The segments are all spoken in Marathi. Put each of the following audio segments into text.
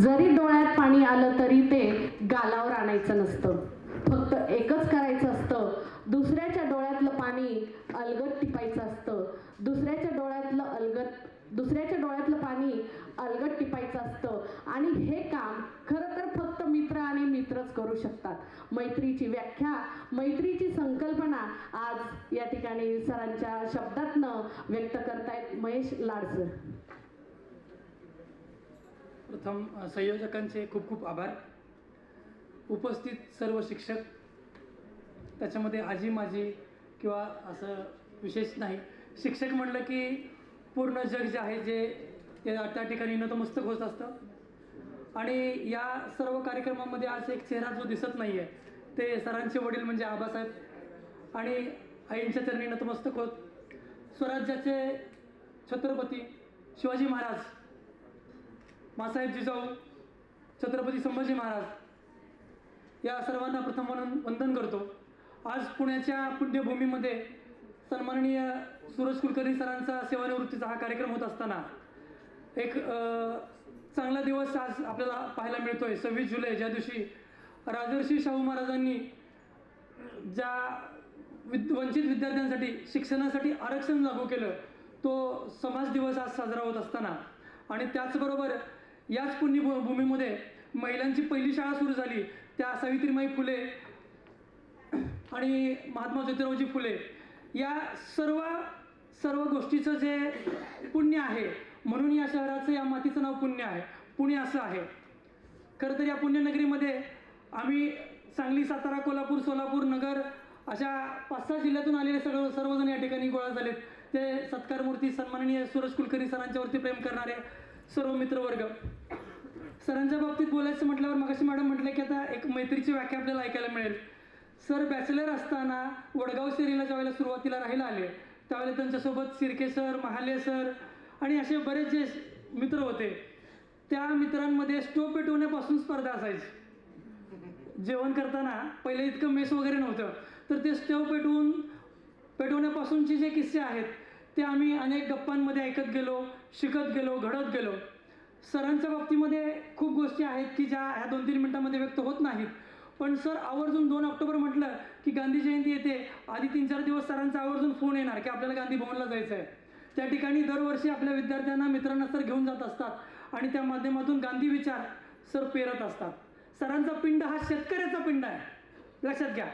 जरी डोळ्यात पाणी आलं तरी ते गालावर आणायचं नसतं. फक्त एकच करायचं असतं. दुसऱ्याच्या डोळ्यातलं पाणी अलगत टिपायचं असतं. दुसऱ्याच्या डोळ्यातलं अलगत दुसऱ्याच्या डोळ्यातलं पाणी अलगट टिपायचं असतं. आणि हे काम खरं तर फक्त मित्र आणि मित्रच करू शकतात. मैत्रीची व्याख्या मैत्रीची संकल्पना आज या ठिकाणी सरांच्या शब्दातनं व्यक्त करतायत महेश लाडसर. प्रथम संयोजकांचे खूप खूप आभार. उपस्थित सर्व शिक्षक त्याच्यामध्ये आजी माझी किंवा असं विशेष नाही. शिक्षक म्हणलं की पूर्ण जग जे आहे जे ते त्या ठिकाणी नतमस्तक होत असतं. आणि या सर्व कार्यक्रमामध्ये आज एक चेहरा जो दिसत नाही आहे ते सरांचे वडील म्हणजे आबासाहेब आणि आईंच्या चरणी नतमस्तक होत. स्वराज्याचे छत्रपती शिवाजी महाराज मासाहेब जिजाऊ छत्रपती संभाजी महाराज या सर्वांना प्रथम म्हणून वंदन करतो. आज पुण्याच्या पुण्यभूमीमध्ये सन्माननीय सूरज कुलकर्णी सरांचा सेवानिवृत्तीचा हा कार्यक्रम होत असताना एक चांगला दिवस आज आपल्याला पाहायला मिळतोय. सव्वीस जुलै ज्या दिवशी राजर्षी शाहू महाराजांनी ज्या विद वंचित विद्यार्थ्यांसाठी शिक्षणासाठी आरक्षण लागू केलं तो समाज दिवस आज साजरा होत असताना. आणि त्याचबरोबर याच पुण्यभूमीमध्ये महिलांची पहिली शाळा सुरू झाली. त्या सावित्रीमाई फुले आणि महात्मा ज्योतिरावजी फुले. या सर्व सर्व गोष्टीचं जे पुण्य आहे म्हणून या शहराचं या मातीचं नाव पुण्य आहे. पुणे असं आहे. खरं तर या पुण्यनगरीमध्ये आम्ही सांगली सातारा कोल्हापूर सोलापूर नगर अशा पाच सहा जिल्ह्यातून आलेले सगळं सर्वजण या ठिकाणी गोळा झालेत. ते सत्कारमूर्ती सन्माननीय सूरज कुलकर्णी सरांच्यावरती प्रेम करणारे सर्व मित्रवर्ग सरांच्या बाबतीत बोलायचं म्हटल्यावर मगाशी मॅडम म्हटलं की आता एक मैत्रीची व्याख्या आपल्याला ऐकायला मिळेल. सर बॅचलर असताना वडगाव शेरीला ज्यावेळेला सुरुवातीला राहायला आले त्यावेळेला त्यांच्यासोबत सिरके सर महाले सर आणि असे बरेच जे मित्र होते. त्या मित्रांमध्ये स्टोव पेटवण्यापासून स्पर्धा असायची. जेवण करताना पहिले इतकं मेस वगैरे नव्हतं तर ते स्टोव पेटवून पेटवण्यापासूनचे जे किस्से आहेत ते आम्ही अनेक गप्पांमध्ये ऐकत गेलो शिकत गेलो घडत गेलो. सरांच्या बाबतीमध्ये खूप गोष्टी आहेत की ज्या ह्या दोन तीन मिनटामध्ये व्यक्त होत नाहीत. पण सर आवर्जून दोन ऑक्टोबर म्हटलं की गांधी जयंती येते. आधी तीन चार दिवस सरांचा आवर्जून फोन येणार की आपल्याला गांधी भवनला जायचं आहे त्या ठिकाणी दरवर्षी आपल्या विद्यार्थ्यांना मित्रांना सर घेऊन जात असतात आणि त्या माध्यमातून गांधी विचार सर पेरत असतात. सरांचा पिंड हा शेतकऱ्याचा पिंड आहे. लक्षात घ्या.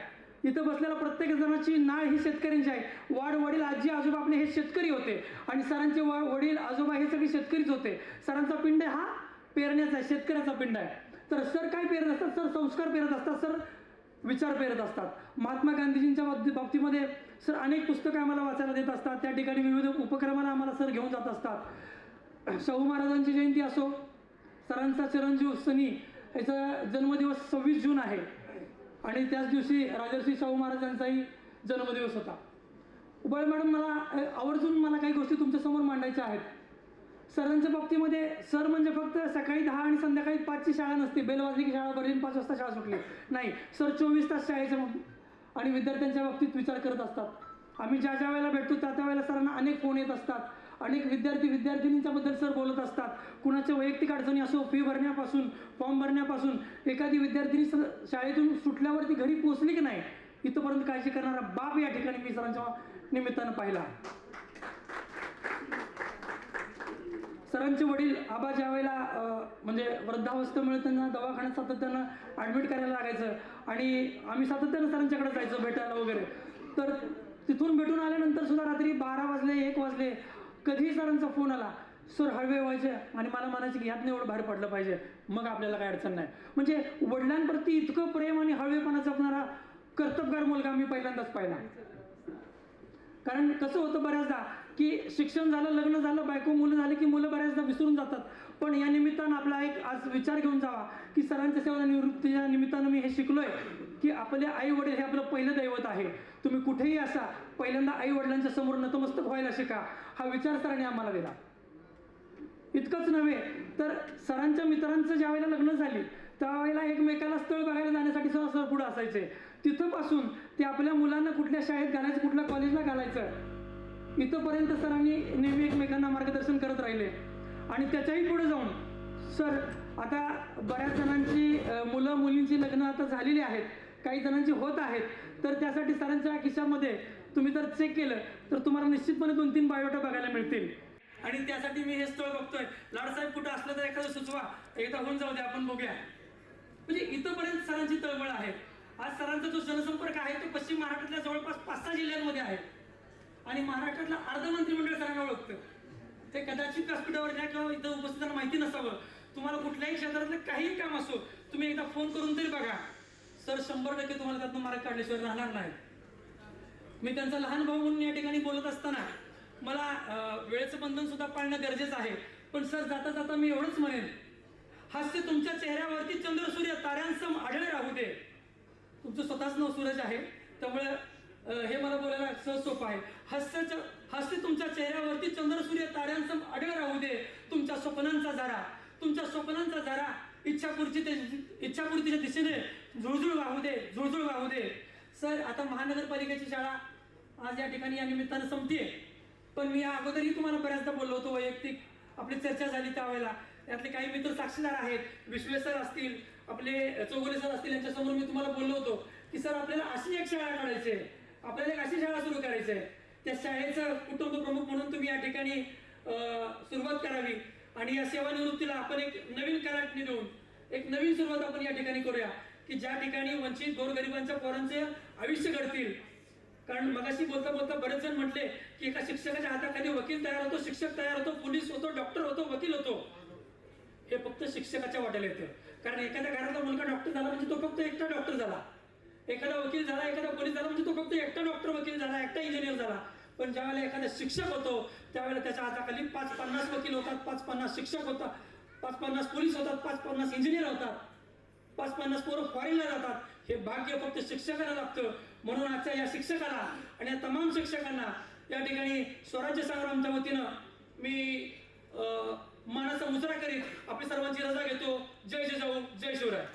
इथं बसलेल्या प्रत्येक जणाची नाळ ही शेतकऱ्यांची आहे. वाड वडील आजी आजोबा आपले हे शेतकरी होते. आणि सरांचे व वडील आजोबा हे सगळे शेतकरीच होते. सरांचा पिंड हा पेरण्याचा आहे शेतकऱ्याचा पिंड आहे. तर सर काय पेरत असतात? सर संस्कार पेरत असतात सर विचार पेरत असतात. महात्मा गांधीजींच्या बाबती- बाबतीमध्ये सर अनेक पुस्तकं आम्हाला वाचायला देत असतात. त्या ठिकाणी विविध उपक्रमाला आम्हाला सर घेऊन जात असतात. शाहू महाराजांची जयंती असो सरांचा चिरंजीव सनी याचा जन्मदिवस सव्वीस जून आहे. आणि त्याच दिवशी राजर्षी शाहू महाराजांचाही जन्मदिवस होता. उबाळ मॅडम मला आवर्जून मला काही गोष्टी तुमच्यासमोर मांडायच्या आहेत. सरांच्या बाबतीमध्ये सर म्हणजे फक्त सकाळी दहा आणि संध्याकाळी पाचची शाळा नसते. बेल वाजली की शाळा भरली पाच वाजता शाळा सुटली. नाही सर चोवीस तास शाळेच्या आणि विद्यार्थ्यांच्या बाबतीत विचार करत असतात. आम्ही ज्या ज्या वेळेला भेटतो त्या त्या वेळेला सरांना अनेक फोन येत असतात. अनेक विद्यार्थी विद्यार्थिनींच्या बद्दल सर बोलत असतात. कुणाच्या वैयक्तिक अडचणी असो फी भरण्यापासून फॉर्म भरण्यापासून एखादी विद्यार्थिनी सर शाळेतून सुटल्यावरती घरी पोचली की नाही? इथंपर्यंत काळजी करणारा बाप या ठिकाणी मी सरांच्या निमित्तानं पाहिला. सरांचे वडील आबा ज्या वेळेला म्हणजे वृद्धावस्थेमुळे त्यांना दवाखान्यात सातत्यानं ॲडमिट करायला लागायचं आणि आम्ही सातत्यानं सरांच्याकडे जायचो भेटायला वगैरे. तर तिथून भेटून आल्यानंतर सुद्धा रात्री बारा वाजले एक वाजले. कधीही सरांचा फोन आला सर हळवे व्हायचे आणि मला म्हणायचं की यातनं एवढं बाहेर पडलं पाहिजे. मग आपल्याला काय अडचण नाही. म्हणजे वडिलांप्रती इतकं प्रेम आणि हळवेपणा जपणारा कर्तबगार मुलगा मी पहिल्यांदाच पाहिला. कारण कसं होतं बऱ्याचदा की शिक्षण झालं लग्न झालं बायको मुलं झाली की मुलं बऱ्याचदा विसरून जातात. पण या निमित्तानं आपला एक आज विचार घेऊन जावा की सरांच्या सेवा निवृत्तीच्या निमित्तानं मी हे शिकलोय की आपले आई वडील हे आपलं पहिलं दैवत आहे. तुम्ही कुठेही असा पहिल्यांदा आई वडिलांच्या समोर नतमस्तक व्हायला शिका. हा विचार सरांनी आम्हाला दिला. इतकंच नव्हे तर सरांच्या मित्रांचं ज्या वेळेला लग्न झाली त्यावेळेला एकमेकाला स्थळ बघायला जाण्यासाठी सुद्धा सर पुढे असायचे. तिथंपासून ते आपल्या मुलांना कुठल्या शाळेत घालायचं कुठल्या कॉलेजला घालायचं इथंपर्यंत सरांनी नेहमी एकमेकांना मार्गदर्शन करत राहिले. आणि त्याच्याही पुढे जाऊन सर आता बऱ्याच जणांची मुलं मुलींची लग्न आता झालेली आहेत. काही जणांची होत आहेत. तर त्यासाठी सरांच्या खिशामध्ये तुम्ही जर चेक केलं तर तुम्हाला निश्चितपणे दोन तीन बायोटा बघायला मिळतील. आणि त्यासाठी मी हे स्थळ बघतोय. लाडसाहेब कुठं असलं तर एखादं सुचवा. एकदा होऊन जाऊ दे आपण बघूया. म्हणजे इथंपर्यंत सरांची तळमळ आहे. आज सरांचा जो जनसंपर्क आहे तो पश्चिम महाराष्ट्रातल्या जवळपास पाच सहा जिल्ह्यांमध्ये आहे. आणि महाराष्ट्रातलं अर्ध मंत्रिमंडळ सरांना ओळखतं. ते कदाचित व्यासपीठावर या किंवा इथं उपस्थितांना माहिती नसावं. तुम्हाला कुठल्याही क्षेत्रातलं काहीही काम असो तुम्ही एकदा फोन करून तरी बघा. सर शंभर टक्के तुम्हाला त्यातनं मार्ग काढल्याशिवाय राहणार नाही मी त्यांचा लहान भाऊ म्हणून या ठिकाणी बोलत असताना मला वेळेचं बंधन सुद्धा पाळणं गरजेचं आहे. पण सर जाता जाता मी एवढंच म्हणेन. हास्य तुमच्या चेहऱ्यावरती चंद्र सूर्य ताऱ्यांसम आढळ राहू दे. तुमचं स्वतःच नाव सूरज आहे. त्यामुळे हे मला बोलायला सहज सोपं आहे. हास्याच्या हास्य तुमच्या चेहऱ्यावरती चंद्र सूर्य ताऱ्यांसम आढळ राहू दे. तुमच्या स्वप्नांचा झारा. तुमच्या स्वप्नांचा झारा इच्छापूर्ती इच्छापूर्तीच्या दिशेने झुळझुळ वाहू दे. झुळझुळ वाहू दे. सर आता महानगरपालिकेची शाळा आज या ठिकाणी या निमित्तानं संपतीये. पण मी या अगोदरही तुम्हाला बऱ्याचदा बोललो होतो वैयक्तिक आपली चर्चा झाली त्यावेळेला. त्यातले काही मित्र साक्षीदार आहेत. विश्वेसर असतील आपले चौगुले सर असतील यांच्यासमोर मी तुम्हाला बोललो होतो की सर आपल्याला अशी एक शाळा काढायची आहे. आपल्याला एक अशी शाळा सुरू करायची आहे त्या शाळेचं कुटुंब प्रमुख म्हणून तुम्ही या ठिकाणी सुरुवात करावी. आणि या सेवानिवृत्तीला आपण एक नवीन कराटणी देऊन एक नवीन सुरुवात आपण या ठिकाणी करूया की ज्या ठिकाणी वंचित गोरगरिबांच्या पोरांचे आयुष्य घडतील. कारण मगाशी बोलता बोलता बरेच जण म्हटले की एका शिक्षकाच्या हाताखाली वकील तयार होतो शिक्षक तयार होतो पोलीस होतो डॉक्टर होतो वकील होतो. हे फक्त शिक्षकाच्या वाट्याला येतं. कारण एखाद्या घरातला मुलगा डॉक्टर झाला म्हणजे तो फक्त एकटा डॉक्टर झाला. एखादा वकील झाला एखादा पोलीस झाला म्हणजे तो फक्त एकटा डॉक्टर वकील झाला एकटा इंजिनियर झाला. पण ज्यावेळेला एखादा शिक्षक होतो त्यावेळेला त्याच्या हाताखाली पाच पन्नास वकील होतात पाच पन्नास शिक्षक होतात पाच पन्नास पोलीस होतात पाच पन्नास इंजिनियर होतात पाच पन्नास पोरं फॉरेनला जातात. हे भाग्य फक्त शिक्षकाला लागतं. म्हणून आजच्या या शिक्षकाला आणि या तमाम शिक्षकांना या ठिकाणी स्वराज्य संग्रामच्या वतीनं मी अं, मानाचा मुजरा करीत आपली सर्वांची रजा घेतो. जय जय जाऊ जय शिवराय.